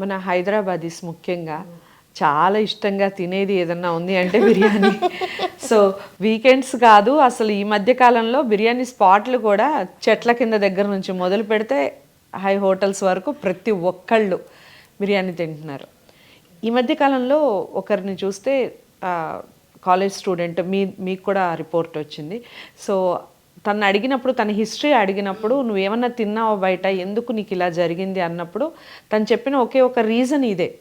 మన హైదరాబాదీస్ ముఖ్యంగా చాలా ఇష్టంగా తినేది ఏదన్నా ఉంది అంటే బిర్యానీ. సో వీకెండ్స్ కాదు అసలు ఈ మధ్య కాలంలో బిర్యానీ స్పాట్లు కూడా చెట్ల కింద దగ్గర నుంచి మొదలు పెడితే హై హోటల్స్ వరకు ప్రతి ఒక్కళ్ళు బిర్యానీ తింటున్నారు. ఈ మధ్య కాలంలో ఒకరిని చూస్తే కాలేజ్ స్టూడెంట్ మీ మీకు కూడా రిపోర్ట్ వచ్చింది. సో తను అడిగినప్పుడు తన హిస్టరీ అడిగినప్పుడు నువ్వేమన్నా తిన్నావా బయట? ఎందుకు నీకు ఇలా జరిగింది అన్నప్పుడు తను చెప్పిన ఒకే ఒక రీజన్ ఇదే.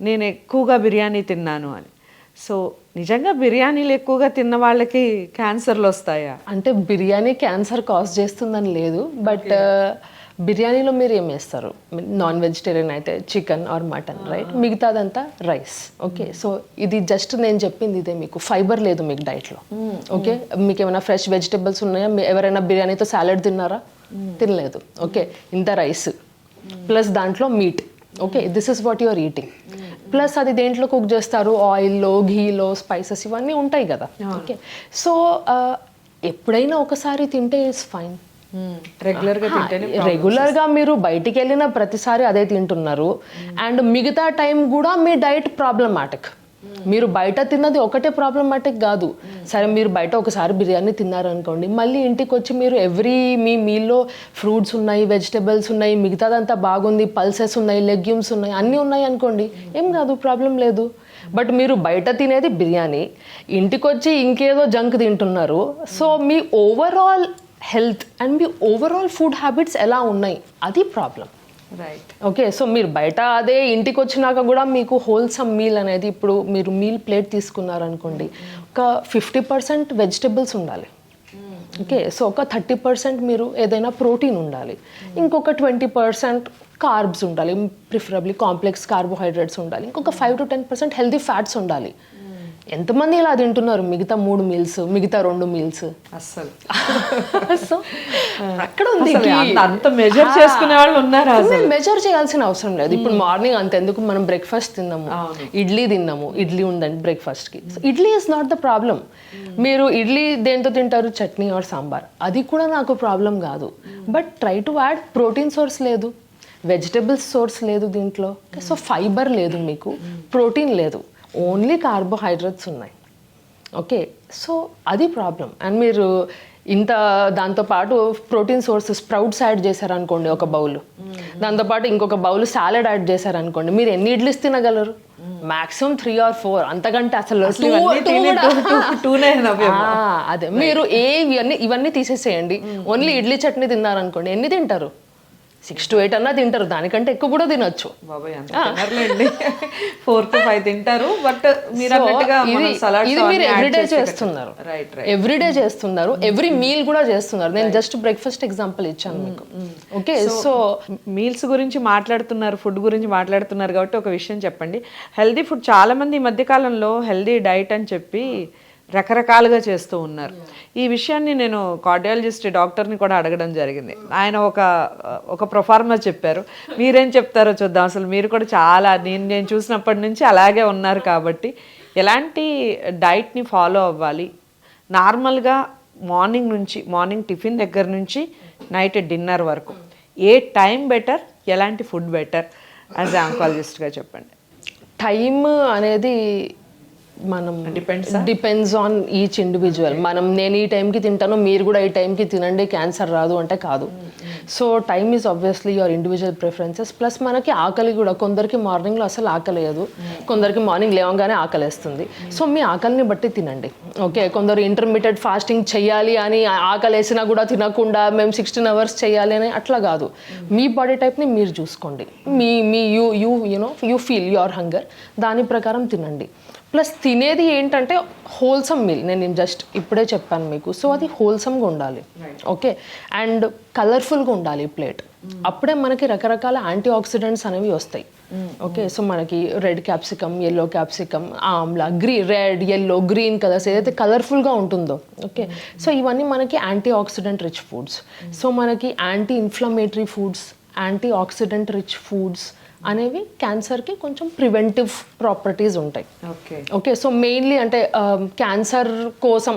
నేను ఎక్కువగా బిర్యానీ తిన్నాను అని. సో నిజంగా బిర్యానీలు ఎక్కువగా తిన్న వాళ్ళకి క్యాన్సర్లు వస్తాయా? అంటే బిర్యానీ క్యాన్సర్ కాజ్ చేస్తుందని లేదు. బట్ బిర్యానీలో మీరు ఏం వేస్తారు నాన్ వెజిటేరియన్ అయితే చికెన్ ఆర్ మటన్ రైట్? మిగతాదంతా రైస్. ఓకే సో ఇది జస్ట్ నేను చెప్పింది ఇదే మీకు. ఫైబర్ లేదు మీకు డైట్లో. ఓకే? మీకు ఏమైనా ఫ్రెష్ వెజిటేబుల్స్ ఉన్నాయా? మీ- ఎవరైనా బిర్యానీతో సాలడ్ తిన్నారా? తినలేదు. ఓకే? ఇంత రైస్. ప్లస్ దాంట్లో meat. Okay? This is what your eating. Plus అది దేంట్లో కుక్ చేస్తారు? ఆయిల్లో ఘీలో స్పైసెస్ ఇవన్నీ ఉంటాయి కదా. ఓకే? సో ఎప్పుడైనా ఒకసారి తింటే ఇట్స్ ఫైన్. రెగ్యులర్గా తింటేనే రెగ్యులర్గా మీరు బయటికి వెళ్ళిన ప్రతిసారి అదే తింటున్నారు. అండ్ మిగతా టైం కూడా మీ డైట్ ప్రాబ్లమాటిక్ మీరు బయట తిన్నది ఒకటే ప్రాబ్లమాటిక్ కాదు. సరే మీరు బయట ఒకసారి బిర్యానీ తిన్నారనుకోండి మళ్ళీ ఇంటికి వచ్చి మీరు ఎవ్రీ మీ మీల్లో ఫ్రూట్స్ ఉన్నాయి వెజిటబుల్స్ ఉన్నాయి మిగతాదంతా బాగుంది పల్సెస్ ఉన్నాయి లెగ్యూమ్స్ ఉన్నాయి అన్నీ ఉన్నాయి అనుకోండి ఏం కాదు ప్రాబ్లం లేదు. బట్ మీరు బయట తినేది బిర్యానీ ఇంటికి వచ్చి ఇంకేదో జంక్ తింటున్నారు. సో మీ ఓవరాల్ హెల్త్ అండ్ మీ ఓవరాల్ ఫుడ్ హ్యాబిట్స్ ఎలా ఉన్నాయి? అది ప్రాబ్లం. రైట్ ఓకే సో మీరు బయట అదే ఇంటికి వచ్చినాక కూడా మీకు హోల్సమ్ మీల్ అనేది ఇప్పుడు మీరు మీల్ ప్లేట్ తీసుకున్నారనుకోండి ఒక ఫిఫ్టీ పర్సెంట్ వెజిటబుల్స్ ఉండాలి. ఓకే సో ఒక థర్టీ పర్సెంట్ మీరు ఏదైనా ప్రోటీన్ ఉండాలి. ఇంకొక ట్వంటీ పర్సెంట్ కార్బ్స్ ఉండాలి. ప్రిఫరబ్లీ కాంప్లెక్స్ కార్బోహైడ్రేట్స్ ఉండాలి. ఇంకొక five to ten percent healthy fats ఉండాలి. ఎంతమంది ఇలా తింటున్నారు? మిగతా మూడు మీల్స్ మిగతా రెండు మీల్స్ అస్సలు. సో అక్కడ ఉంది. అంత- measure చేసుకునే వాళ్ళు ఉన్నారా మేము మెజర్ చేయాల్సిన అవసరం లేదు. ఇప్పుడు మార్నింగ్ అంతెందుకు మనం బ్రేక్ఫాస్ట్ తిన్నాము. ఇడ్లీ తిన్నాము. ఇడ్లీ ఉందండి బ్రేక్ఫాస్ట్కి idli is not the problem మీరు ఇడ్లీ దేంతో తింటారు? చట్నీ ఆర్ సాంబార్. అది కూడా నాకు ప్రాబ్లం కాదు. But try to add protein source లేదు. వెజిటబుల్స్ సోర్స్ లేదు దీంట్లో. సో ఫైబర్ లేదు మీకు. ప్రోటీన్ లేదు. ఓన్లీ కార్బోహైడ్రేట్స్ ఉన్నాయి. ఓకే సో అది ప్రాబ్లం. అండ్ మీరు ఇంత దాంతోపాటు ప్రోటీన్ సోర్స్ స్ప్రౌట్స్ యాడ్ చేశారనుకోండి ఒక బౌల్. దాంతోపాటు ఇంకొక బౌల్ సాలడ్ యాడ్ చేశారనుకోండి మీరు ఎన్ని ఇడ్లీస్ తినగలరు? మాక్సిమం త్రీ ఆర్ ఫోర్ అంతకంటే అసలు అదే. మీరు ఏ ఇవన్నీ ఇవన్నీ తీసేసేయండి. ఓన్లీ ఇడ్లీ చట్నీ తిన్నారనుకోండి ఎన్ని తింటారు? సిక్స్ టు ఎయిట్ అన్నా తింటారు. దానికంటే ఎక్కువ కూడా తినొచ్చు. బాబాయ్ అంత తినర్లేండి. ఫోర్ టు ఫైవ్ తింటారు. బట్ మీరు ఇది మీరు ఎవ్రీడే చేస్తున్నారు. ఎవ్రీడే చేస్తున్నారు. ఎవ్రీ మీల్ కూడా చేస్తున్నారు. నేను జస్ట్ బ్రేక్ఫాస్ట్ ఎగ్జాంపుల్ ఇచ్చాను మీకు. ఓకే సో మీల్స్ గురించి మాట్లాడుతున్నారు ఫుడ్ గురించి మాట్లాడుతున్నారు కాబట్టి ఒక విషయం చెప్పండి. హెల్దీ ఫుడ్ చాలా మంది ఈ మధ్యకాలంలో హెల్దీ డైట్ అని చెప్పి రకరకాలుగా చేస్తూ ఉన్నారు. ఈ విషయాన్ని నేను కార్డియాలజిస్ట్ డాక్టర్ని కూడా అడగడం జరిగింది. ఆయన ఒక ఒక ప్రొఫార్మర్ చెప్పారు. మీరేం చెప్తారో చూద్దాం. అసలు మీరు కూడా చాలా నేను నేను చూసినప్పటి నుంచి అలాగే ఉన్నారు కాబట్టి ఎలాంటి డైట్ని ఫాలో అవ్వాలి? నార్మల్గా మార్నింగ్ నుంచి మార్నింగ్ టిఫిన్ దగ్గర నుంచి నైట్ డిన్నర్ వరకు ఏ టైం బెటర్? ఎలాంటి ఫుడ్ బెటర్? యాజ్ ఆంకాలజిస్ట్గా చెప్పండి. టైం అనేది మనం డిపెండ్స్ ఆన్ ఈచ్ ఇండివిజువల్ మనం నేను ఈ టైంకి తింటాను మీరు కూడా ఈ టైంకి తినండి క్యాన్సర్ రాదు అంటే కాదు. So time is obviously your individual preferences plus మనకి ఆకలి కూడా కొందరికి మార్నింగ్లో అసలు ఆకలి లేదు. కొందరికి మార్నింగ్ లేవగానే ఆకలేస్తుంది. సో మీ ఆకలిని బట్టి తినండి. ఓకే కొందరు ఇంటర్మీడియట్ ఫాస్టింగ్ చేయాలి అని ఆకలి వేసినా కూడా తినకుండా మేము సిక్స్టీన్ అవర్స్ చేయాలి అని అట్లా కాదు. మీ బాడీ టైప్ని మీరు చూసుకోండి. మీ మీ you you you know you feel your hunger దాని ప్రకారం తినండి. ప్లస్ తినేది ఏంటంటే హోల్సమ్ మీల్ నేను జస్ట్ ఇప్పుడే చెప్పాను మీకు. సో అది హోల్సమ్గా ఉండాలి. ఓకే అండ్ కలర్ఫుల్గా ఉండాలి ప్లేట్ అప్పుడే మనకి రకరకాల యాంటీ ఆక్సిడెంట్స్ అనేవి వస్తాయి. ఓకే సో మనకి red capsicum yellow capsicum amla గ్రీ red yellow green colours ఏదైతే కలర్ఫుల్గా ఉంటుందో. ఓకే సో ఇవన్నీ మనకి antioxidant rich foods so మనకి anti inflammatory foods antioxidant rich foods అనేవి క్యాన్సర్కి కొంచెం ప్రివెంటివ్ ప్రాపర్టీస్ ఉంటాయి. ఓకే. ఓకే సో మెయిన్లీ అంటే క్యాన్సర్ కోసం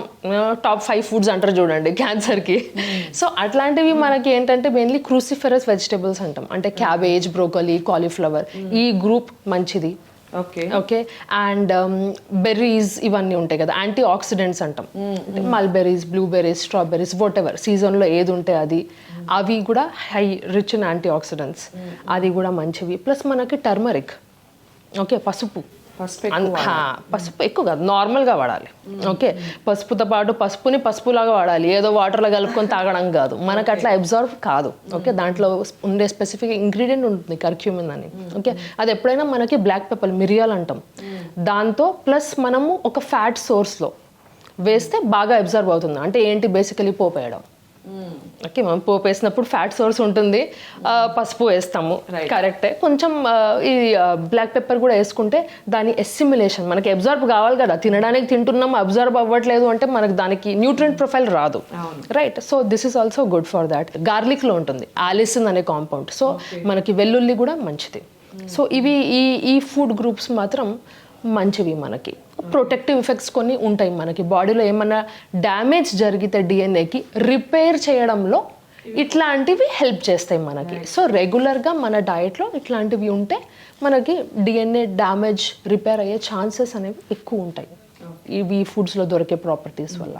టాప్ ఫైవ్ ఫుడ్స్ అంటారు చూడండి క్యాన్సర్కి సో అట్లాంటివి మనకి ఏంటంటే మెయిన్లీ క్రూసిఫెరస్ వెజిటేబుల్స్ అంటాం. అంటే క్యాబేజ్ బ్రోకలీ కాలీఫ్లవర్ ఈ గ్రూప్ మంచిది. ఓకే. ఓకే? అండ్ బెర్రీస్ ఇవన్నీ ఉంటాయి కదా యాంటీ ఆక్సిడెంట్స్ అంటాం అంటే mulberries blueberries strawberries whatever సీజన్లో ఏది ఉంటే అది. అవి కూడా high rich in antioxidants అది కూడా మంచివి. ప్లస్ మనకి టర్మరిక్ ఓకే పసుపు. పసుపు ఎక్కువ కాదు నార్మల్గా వాడాలి. ఓకే పసుపుతో పాటు పసుపుని పసుపులాగా వాడాలి. ఏదో వాటర్లో కలుపుకొని తాగడం కాదు. మనకు అట్లా అబ్జర్వ్ కాదు. ఓకే దాంట్లో ఉండే స్పెసిఫిక్ ఇంగ్రీడియంట్ ఉంటుంది కర్క్యూమిన్ అని. ఓకే అది ఎప్పుడైనా మనకి బ్లాక్ పెప్పర్ మిరియాలు అంటాం. దాంతో ప్లస్ మనము ఒక ఫ్యాట్ సోర్స్లో వేస్తే బాగా అబ్జర్వ్ అవుతుంది. అంటే ఏంటి? బేసికలీ పోపేయడం ఓకే మనం పోపు వేసినప్పుడు ఫ్యాట్ సోర్స్ ఉంటుంది పసుపు వేస్తాము. కరెక్టే కొంచెం ఈ బ్లాక్ పెప్పర్ కూడా వేసుకుంటే దాని ఎస్సిమిలేషన్ మనకి అబ్జర్వ్ కావాలి కదా. తినడానికి తింటున్నాం అబ్జర్వ్ అవ్వట్లేదు అంటే మనకి దానికి న్యూట్రియంట్ ప్రొఫైల్ రాదు. Right so this is also good for that గార్లిక్లో ఉంటుంది. ఆలిసిన్ అనే కాంపౌండ్ సో మనకి వెల్లుల్లి కూడా మంచిది. సో ఇవి ఈ ఈ ఫుడ్ గ్రూప్స్ మాత్రం మంచివి మనకి. ప్రొటెక్టివ్ ఎఫెక్ట్స్ కొన్ని ఉంటాయి మనకి. బాడీలో ఏమన్నా డ్యామేజ్ జరిగితే డిఎన్ఏకి రిపేర్ చేయడంలో ఇట్లాంటివి హెల్ప్ చేస్తాయి మనకి. సో రెగ్యులర్గా మన డయట్లో ఇట్లాంటివి ఉంటే మనకి డిఎన్ఏ డ్యామేజ్ రిపేర్ అయ్యే ఛాన్సెస్ అనేవి ఎక్కువ ఉంటాయి. ఇవి ఫుడ్స్లో దొరికే ప్రాపర్టీస్ వల్ల.